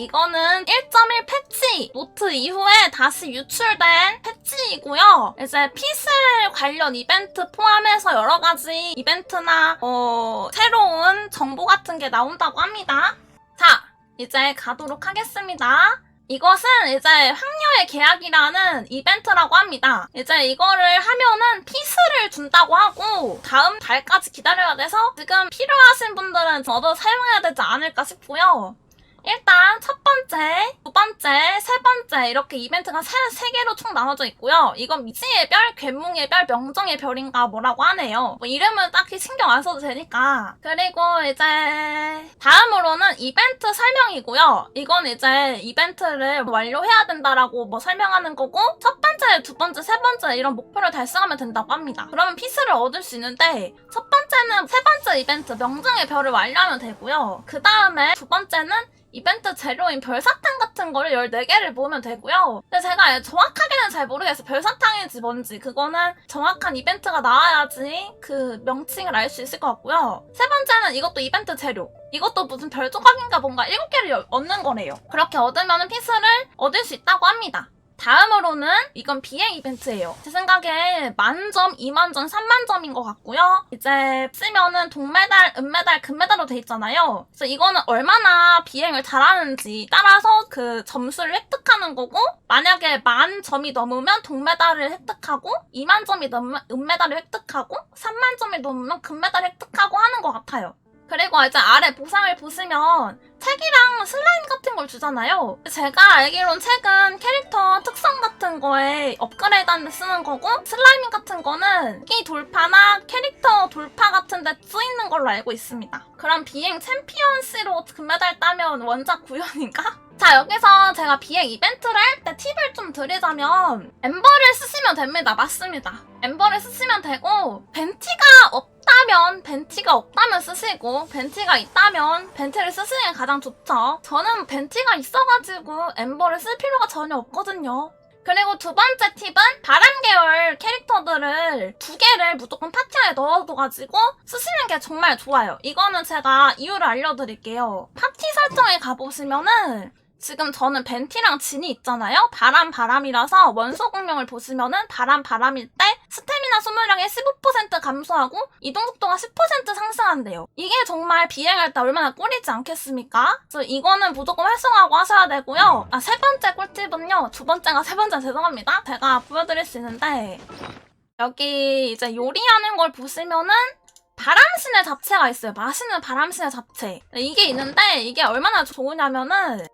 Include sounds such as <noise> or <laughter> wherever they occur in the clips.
이거는 1.1 패치 노트 이후에 다시 유출된 패치이고요. 이제 피슬 관련 이벤트 포함해서 여러 가지 이벤트나 어, 새로운 정보 같은 게 나온다고 합니다. 자, 이제 가도록 하겠습니다. 이것은 이제 황녀의 계약이라는 이벤트라고 합니다. 이제 이거를 하면은 피스를 준다고 하고 다음 달까지 기다려야 돼서 지금 필요하신 분들은 저도 사용해야 되지 않을까 싶고요. 일단 첫 번째, 두 번째, 세 번째 이렇게 이벤트가 세, 세 개로 총 나눠져 있고요. 이건 미지의 별, 괴몽의 별, 명정의 별인가 뭐라고 하네요. 뭐 이름은 딱히 신경 안 써도 되니까. 그리고 이제 다음으로는 이벤트 설명이고요. 이건 이제 이벤트를 완료해야 된다라고 뭐 설명하는 거고 첫 번째, 두 번째, 세 번째 이런 목표를 달성하면 된다고 합니다. 그러면 피스를 얻을 수 있는데 첫 번째는 세 번째 이벤트 명정의 별을 완료하면 되고요. 그 다음에 두 번째는 이벤트 재료인 별사탕 같은 거를 14개를 모으면 되고요. 근데 제가 정확하게는 잘 모르겠어요. 별사탕인지 뭔지. 그거는 정확한 이벤트가 나와야지 그 명칭을 알 수 있을 것 같고요. 세 번째는 이것도 이벤트 재료. 이것도 무슨 별 조각인가 뭔가 7개를 얻는 거래요. 그렇게 얻으면 피스를 얻을 수 있다고 합니다. 다음으로는 이건 비행 이벤트예요. 제 생각에 만점, 2만점, 3만점인 것 같고요. 이제 쓰면은 동메달, 은메달, 금메달로 돼 있잖아요. 그래서 이거는 얼마나 비행을 잘하는지 따라서 그 점수를 획득하는 거고 만약에 만 점이 넘으면 동메달을 획득하고 2만 점이 넘으면 은메달을 획득하고 3만 점이 넘으면 금메달을 획득하고 하는 것 같아요. 그리고 이제 아래 보상을 보시면 책이랑 슬라임 같은 걸 주잖아요. 제가 알기론 책은 캐릭터 특성 같은 거에 업그레이드 하는데 쓰는 거고 슬라임 같은 거는 기 돌파나 캐릭터 돌파 같은 데 쓰이는 걸로 알고 있습니다. 그럼 비행 챔피언시로 금메달 따면 원작 구현인가? <laughs> 자 여기서 제가 비행 이벤트를 할 때 팁을 좀 드리자면 엠버를 쓰시면 됩니다. 맞습니다. 엠버를 쓰시면 되고 벤티가 없다 면 벤티가 없다면 쓰시고 벤티가 있다면 벤티를 쓰시는 게 가장 좋죠. 저는 벤티가 있어가지고 엠버를 쓸 필요가 전혀 없거든요. 그리고 두 번째 팁은 바람 계열 캐릭터들을 두 개를 무조건 파티 안에 넣어둬가지고 쓰시는 게 정말 좋아요. 이거는 제가 이유를 알려드릴게요. 파티 설정에 가보시면은 지금 저는 벤티랑 진이 있잖아요. 바람 바람이라서 원소 공룡을 보시면은 바람 바람일 때 스태 미나 소모량이 15% 감소하고 이동 속도가 10% 상승한대요. 이게 정말 비행할 때 얼마나 꿀이지 않겠습니까? 그래서 이거는 무조건 활성화하고 하셔야 되고요. 아 세 번째 꿀팁은요. 두 번째가 세 번째 죄송합니다. 제가 보여드릴 수 있는데 여기 이제 요리하는 걸 보시면은 바람신의 잡채가 있어요. 맛있는 바람신의 잡채. 이게 있는데 이게 얼마나 좋으냐면은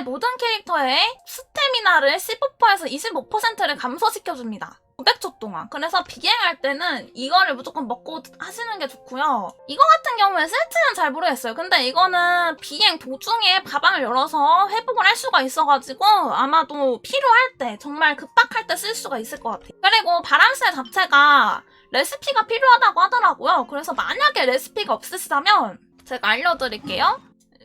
내 모든 캐릭터의 스태미나를 15%에서 25%를 감소시켜줍니다. 500초 동안. 그래서 비행할 때는 이거를 무조건 먹고 하시는 게 좋고요. 이거 같은 경우에 세트는 잘 모르겠어요. 근데 이거는 비행 도중에 가방을 열어서 회복을 할 수가 있어가지고 아마도 필요할 때 정말 급박할 때 쓸 수가 있을 것 같아요. 그리고 바람새 자체가 레시피가 필요하다고 하더라고요. 그래서 만약에 레시피가 없으시다면 제가 알려드릴게요.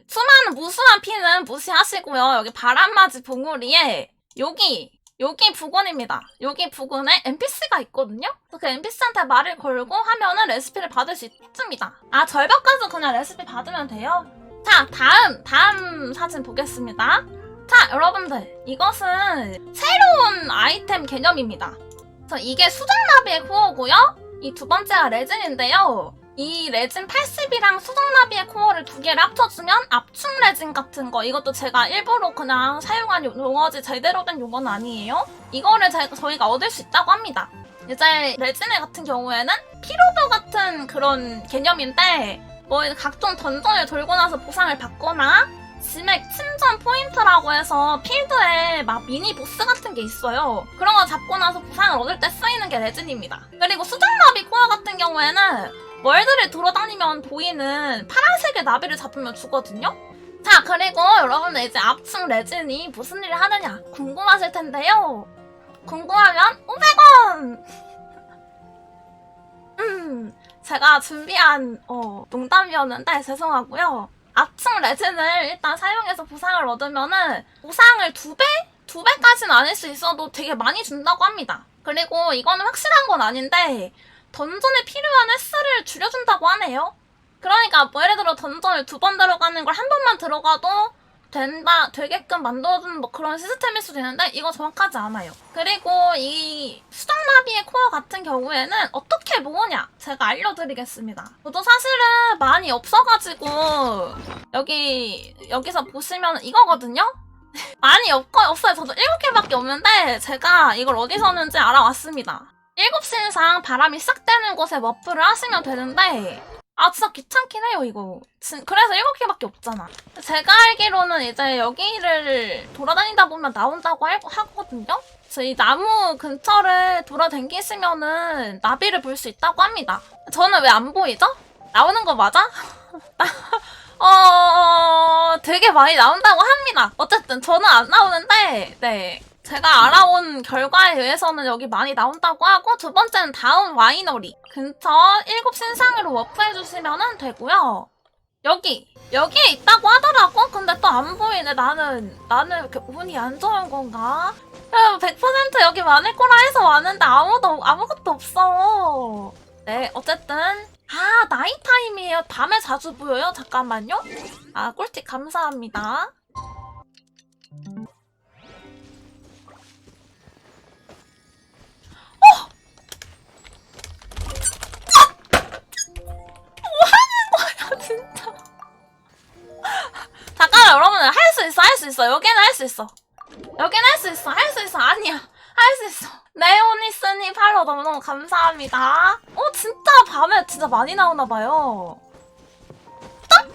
수많은 무수한 피는 무시하시고요. 여기 바람맞이 봉우리에 여기 여기 부근입니다. 여기 부근에 NPC가 있거든요. 그 NPC한테 말을 걸고 하면은 레시피를 받을 수 있습니다. 아 절벽까지 그냥 레시피 받으면 돼요. 자 다음 다음 사진 보겠습니다. 자 여러분들 이것은 새로운 아이템 개념입니다. 그래서 이게 수정나비의 코어고요. 이 두 번째가 레진인데요. 이 레진 80이랑 수정나비의 코어를 두 개를 합쳐주면 압축 레진 같은 거 이것도 제가 일부러 그냥 사용한 용- 용어지 제대로 된 용어는 아니에요. 이거를 저희가 얻을 수 있다고 합니다. 이제 레진의 같은 경우에는 피로도 같은 그런 개념인데 뭐 각종 던전을 돌고 나서 보상을 받거나 지맥 침전 포인트라고 해서 필드에 막 미니 보스 같은 게 있어요. 그런 거 잡고 나서 보상을 얻을 때 쓰이는 게 레진입니다. 그리고 수정나비 코어 같은 경우에는 월드를 돌아다니면 보이는 파란색의 나비를 잡으면 주거든요. 자, 그리고 여러분들 이제 압축 레진이 무슨 일을 하느냐 궁금하실 텐데요. 궁금하면 500원! <laughs> 음, 제가 준비한 어, 농담이었는데 죄송하고요. 압축 레진을 일단 사용해서 보상을 얻으면은 보상을 두 배? 두 배까지는 아닐 수 있어도 되게 많이 준다고 합니다. 그리고 이거는 확실한 건 아닌데 던전에 필요한 횟수를 줄여준다고 하네요. 그러니까 뭐 예를 들어 던전을 두 번 들어가는 걸 한 번만 들어가도 된다 되게끔 만들어주는 뭐 그런 시스템일 수도 있는데 이거 정확하지 않아요. 그리고 이 수정나비의 코어 같은 경우에는 어떻게 모으냐 제가 알려드리겠습니다. 저도 사실은 많이 없어가지고 여기 여기서 보시면 이거거든요. <laughs> 많이 없고 없어요. 저도 일곱 개밖에 없는데 제가 이걸 어디서 는지 알아왔습니다. 일곱 신상 바람이 싹 되는 곳에 머프를 하시면 되는데 아 진짜 귀찮긴 해요 이거 진- 그래서 일곱 개밖에 없잖아 제가 알기로는 이제 여기를 돌아다니다 보면 나온다고 할- 하거든요 그래서 이 나무 근처를 돌아다니시면은 나비를 볼 수 있다고 합니다 저는 왜 안 보이죠? 나오는 거 맞아? <laughs> 어 되게 많이 나온다고 합니다 어쨌든 저는 안 나오는데 네 제가 알아온 결과에 의해서는 여기 많이 나온다고 하고 두 번째는 다음 와이너리 근처 일곱 신상으로 워프해주시면 되고요. 여기 여기에 있다고 하더라고. 근데 또 안 보이네. 나는 나는 이렇게 운이 안 좋은 건가? 야, 100% 여기 많을 거라 해서 왔는데 아무도 아무것도 없어. 네 어쨌든 아 나이 타임이에요. 밤에 자주 보여요. 잠깐만요. 아 꿀팁 감사합니다. 잠깐 여러분들 할수 있어 할 수 있어 여기는 할 수 있어 여기는 할 수 있어 할 수 있어 아니야 할 수 있어 <laughs> 네오니스님 팔로 너무너무 감사합니다 어 진짜 밤에 진짜 많이 나오나봐요 점프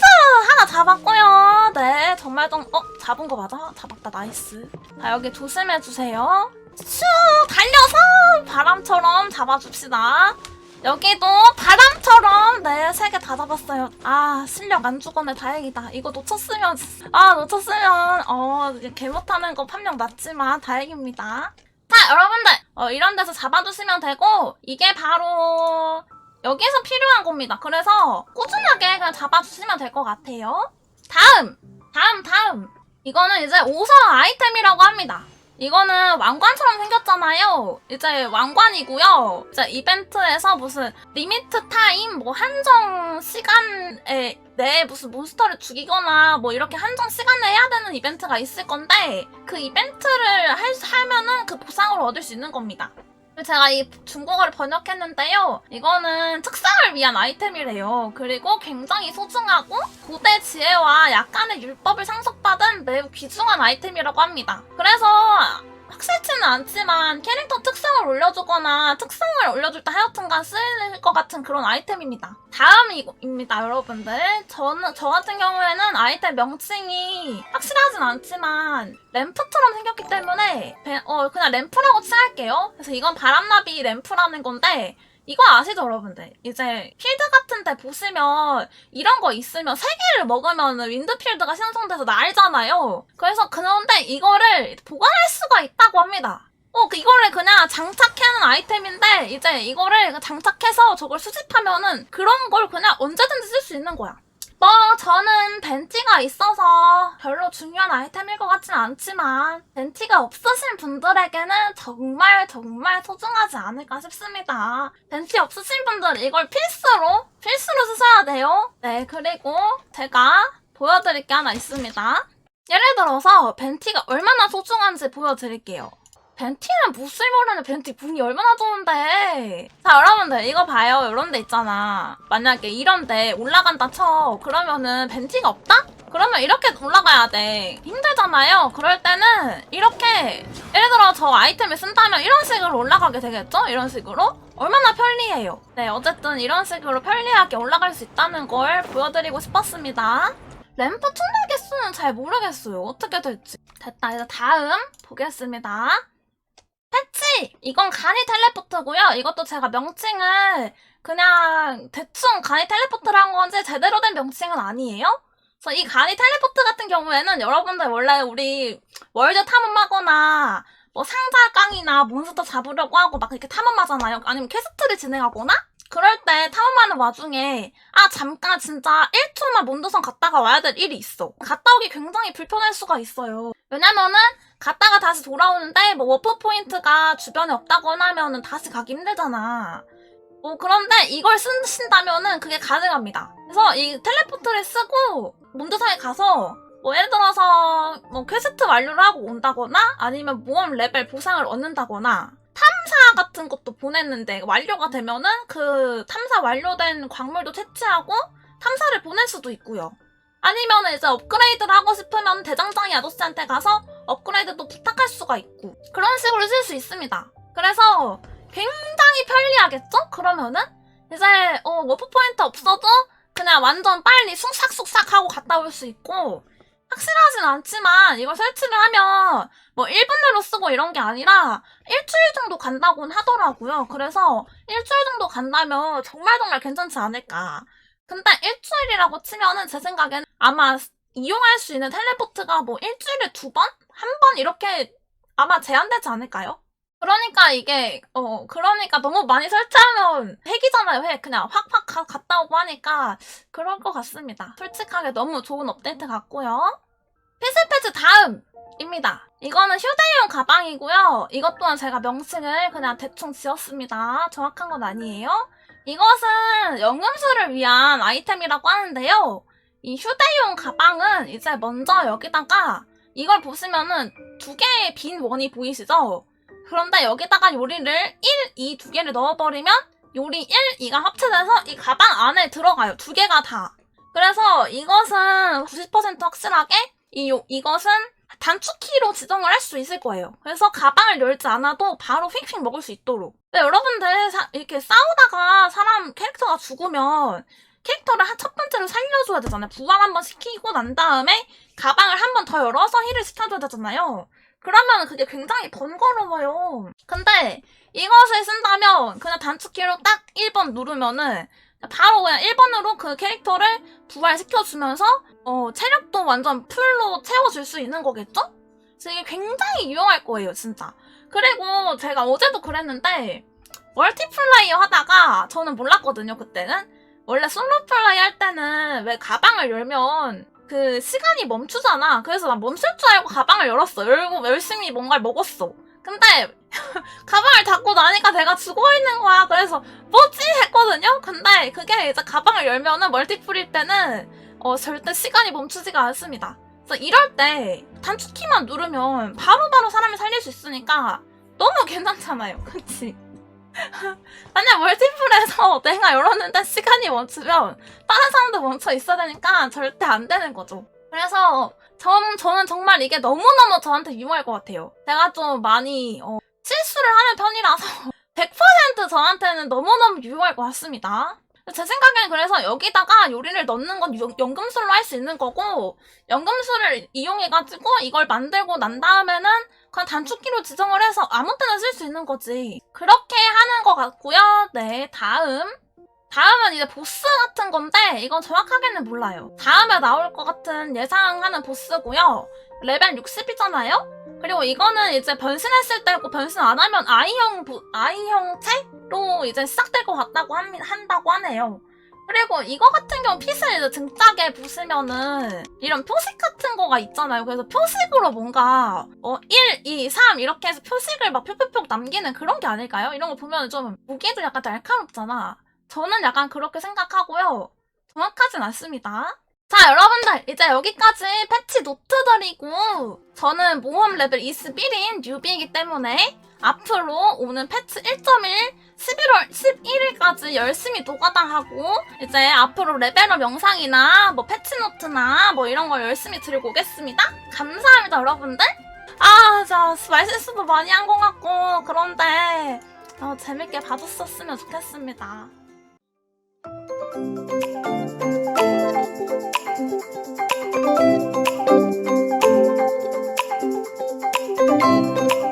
하나 잡았고요 네 정말 좀 어? 잡은 거 맞아? 잡았다 나이스 자 여기 조심해주세요 슈 달려서 바람처럼 잡아줍시다 여기도 바람처럼 네 세 개 다 잡았어요. 아 실력 안 죽었네 다행이다. 이거 놓쳤으면 아 놓쳤으면 어 개 못하는 거 판명 났지만 다행입니다. 자 여러분들 어, 이런 데서 잡아주시면 되고 이게 바로 여기에서 필요한 겁니다. 그래서 꾸준하게 그냥 잡아주시면 될 것 같아요. 다음 다음 다음 이거는 이제 오서 아이템이라고 합니다. 이거는 왕관처럼 생겼잖아요. 이제 왕관이고요. 이제 이벤트에서 무슨 리미트 타임, 뭐 한정 시간에 내 무슨 몬스터를 죽이거나 뭐 이렇게 한정 시간에 해야 되는 이벤트가 있을 건데 그 이벤트를 할, 하면은 그 보상을 얻을 수 있는 겁니다. 제가 이 중국어를 번역했는데요. 이거는 특성을 위한 아이템이래요. 그리고 굉장히 소중하고 고대 지혜와 약간의 율법을 상속받은 매우 귀중한 아이템이라고 합니다. 그래서 확실치는 않지만 캐릭터 특성을 올려주거나 특성을 올려줄 때 하여튼간 쓰일 것 같은 그런 아이템입니다. 다음입니다, 여러분들. 저는 저 같은 경우에는 아이템 명칭이 확실하진 않지만 램프처럼 생겼기 때문에 배- 어 그냥 램프라고 칭할게요. 그래서 이건 바람나비 램프라는 건데 이거 아시죠, 여러분들? 이제 필드 같은 데 보시면 이런 거 있으면 세 개를 먹으면 윈드필드가 생성돼서 날잖아요. 그래서 그런데 이거를 보관할 수가 있다고 합니다. 어, 그 이거를 그냥 장착하는 아이템인데 이제 이거를 장착해서 저걸 수집하면은 그런 걸 그냥 언제든지 쓸 수 있는 거야. 뭐 저는 벤티가 있어서 별로 중요한 아이템일 것 같진 않지만 벤티가 없으신 분들에게는 정말 정말 소중하지 않을까 싶습니다. 벤티 없으신 분들 이걸 필수로 필수로 쓰셔야 돼요. 네 그리고 제가 보여드릴 게 하나 있습니다. 예를 들어서 벤티가 얼마나 소중한지 보여드릴게요. 벤티는 무술 모르는 벤티 분이 얼마나 좋은데. 자, 여러분들, 이거 봐요. 이런 데 있잖아. 만약에 이런 데 올라간다 쳐. 그러면은 벤티가 없다? 그러면 이렇게 올라가야 돼. 힘들잖아요. 그럴 때는 이렇게, 예를 들어 저 아이템을 쓴다면 이런 식으로 올라가게 되겠죠? 이런 식으로? 얼마나 편리해요. 네, 어쨌든 이런 식으로 편리하게 올라갈 수 있다는 걸 보여드리고 싶었습니다. 램프 충전 개수는 잘 모르겠어요. 어떻게 될지. 됐다. 이제 다음 보겠습니다. 패치! 이건 간이 텔레포트고요. 이것도 제가 명칭을 그냥 대충 간이 텔레포트를 한 건지 제대로 된 명칭은 아니에요. 그래서 이 간이 텔레포트 같은 경우에는 여러분들 원래 우리 월드 탐험하거나 뭐 상자 깡이나 몬스터 잡으려고 하고 막 이렇게 탐험하잖아요. 아니면 퀘스트를 진행하거나? 그럴 때 탐험하는 와중에 아 잠깐 진짜 1초만 몬드성 갔다가 와야 될 일이 있어. 갔다 오기 굉장히 불편할 수가 있어요. 왜냐면은 갔다가 다시 돌아오는데 뭐 워프 포인트가 주변에 없다거나 하면은 다시 가기 힘들잖아. 뭐 그런데 이걸 쓰신다면은 그게 가능합니다. 그래서 이 텔레포트를 쓰고 몬드성에 가서 뭐 예를 들어서 뭐 퀘스트 완료를 하고 온다거나 아니면 모험 레벨 보상을 얻는다거나 탐사 같은 것도 보냈는데 완료가 되면은 그 탐사 완료된 광물도 채취하고 탐사를 보낼 수도 있고요. 아니면 이제 업그레이드를 하고 싶으면 대장장이 아저씨한테 가서 업그레이드도 부탁할 수가 있고 그런 식으로 쓸 수 있습니다. 그래서 굉장히 편리하겠죠? 그러면은 이제 어, 워프 포인트 없어도 그냥 완전 빨리 쑥삭쑥삭 하고 갔다 올 수 있고 확실하진 않지만 이걸 설치를 하면 뭐 1분 내로 쓰고 이런 게 아니라 일주일 정도 간다곤 하더라고요. 그래서 일주일 정도 간다면 정말 정말 괜찮지 않을까. 근데 일주일이라고 치면은 제 생각에는 아마 이용할 수 있는 텔레포트가 뭐 일주일에 두 번? 한 번 이렇게 아마 제한되지 않을까요? 그러니까 이게 어 그러니까 너무 많이 설치하면 핵이잖아요 핵. 그냥 확확 가- 갔다 오고 하니까 그럴 것 같습니다. 솔직하게 너무 좋은 업데이트 같고요. 피스패즈 다음입니다. 이거는 휴대용 가방이고요. 이것 또한 제가 명칭을 그냥 대충 지었습니다. 정확한 건 아니에요 이것은 연금술을 위한 아이템이라고 하는데요 이 휴대용 가방은 이제 먼저 여기다가 이걸 보시면은 두 개의 빈 원이 보이시죠? 그런데 여기다가 요리를 1, 2 두 개를 넣어버리면 요리 1, 2가 합쳐져서 이 가방 안에 들어가요. 두 개가 다. 그래서 이것은 90% 확실하게 이, 요- 이것은 단축키로 지정을 할 수 있을 거예요. 그래서 가방을 열지 않아도 바로 휙휙 먹을 수 있도록. 근데 여러분들 사- 이렇게 싸우다가 사람 캐릭터가 죽으면 캐릭터를 한 첫 번째로 살려줘야 되잖아요. 부활 한번 시키고 난 다음에 가방을 한 번 더 열어서 힐을 시켜줘야 되잖아요. 그러면 그게 굉장히 번거로워요. 근데 이것을 쓴다면 그냥 단축키로 딱 1번 누르면은 바로 그냥 1번으로 그 캐릭터를 부활시켜주면서 어, 체력도 완전 풀로 채워줄 수 있는 거겠죠? 그래서 이게 굉장히 유용할 거예요, 진짜. 그리고 제가 어제도 그랬는데 멀티플레이어 하다가 저는 몰랐거든요, 그때는. 원래 솔로 플레이 할 때는 왜 가방을 열면 그 시간이 멈추잖아. 그래서 난 멈출 줄 알고 가방을 열었어. 열고 열심히 뭔가를 먹었어. 근데 <laughs> 가방을 닫고 나니까 내가 죽어 있는 거야. 그래서 뭐지 했거든요. 근데 그게 이제 가방을 열면은 멀티플일 때는 어 절대 시간이 멈추지가 않습니다. 그래서 이럴 때 단축키만 누르면 바로 바로 사람을 살릴 수 있으니까 너무 괜찮잖아요. <laughs> 그치? 만약 멀티플에서 <laughs> 내가 열었는데 시간이 멈추면 다른 사람도 멈춰 있어야 되니까 절대 안 되는 거죠. 그래서 전, 저는 정말 이게 너무너무 저한테 유용할 것 같아요. 제가 좀 많이 어, 실수를 하는 편이라서 <laughs> 100% 저한테는 너무너무 유용할 것 같습니다. 제 생각엔 그래서 여기다가 요리를 넣는 건 연- 연금술로 할 수 있는 거고 연금술을 이용해가지고 이걸 만들고 난 다음에는 그냥 단축키로 지정을 해서 아무 때나 쓸 수 있는 거지. 그렇게 하는 것 같고요. 네, 다음. 다음은 이제 보스 같은 건데 이건 정확하게는 몰라요. 다음에 나올 것 같은 예상하는 보스고요. 레벨 60이잖아요? 그리고 이거는 이제 변신했을 때고 변신 안 하면 아이형 부- 아이형 채로 이제 시작될 것 같다고 합니, 한다고 하네요. 그리고 이거 같은 경우 핏을 이제 등짝에 부수면은 이런 표식 같은 거가 있잖아요. 그래서 표식으로 뭔가 어 1, 2, 3 이렇게 해서 표식을 막 표-표-표 남기는 그런 게 아닐까요? 이런 거 보면 좀 무기도 약간 날카롭잖아. 저는 약간 그렇게 생각하고요. 정확하진 않습니다. 자, 여러분들, 이제 여기까지 패치 노트들이고, 저는 모험 레벨 21인 뉴비이기 때문에, 앞으로 오는 패치 1.1, 11월 11일까지 열심히 노가다 하고, 이제 앞으로 레벨업 영상이나, 뭐 패치 노트나, 뭐 이런 걸 열심히 들고 오겠습니다. 감사합니다, 여러분들. 아, 저, 말실수도 많이 한 것 같고, 그런데, 어, 재밌게 봐줬었으면 좋겠습니다. Thank you.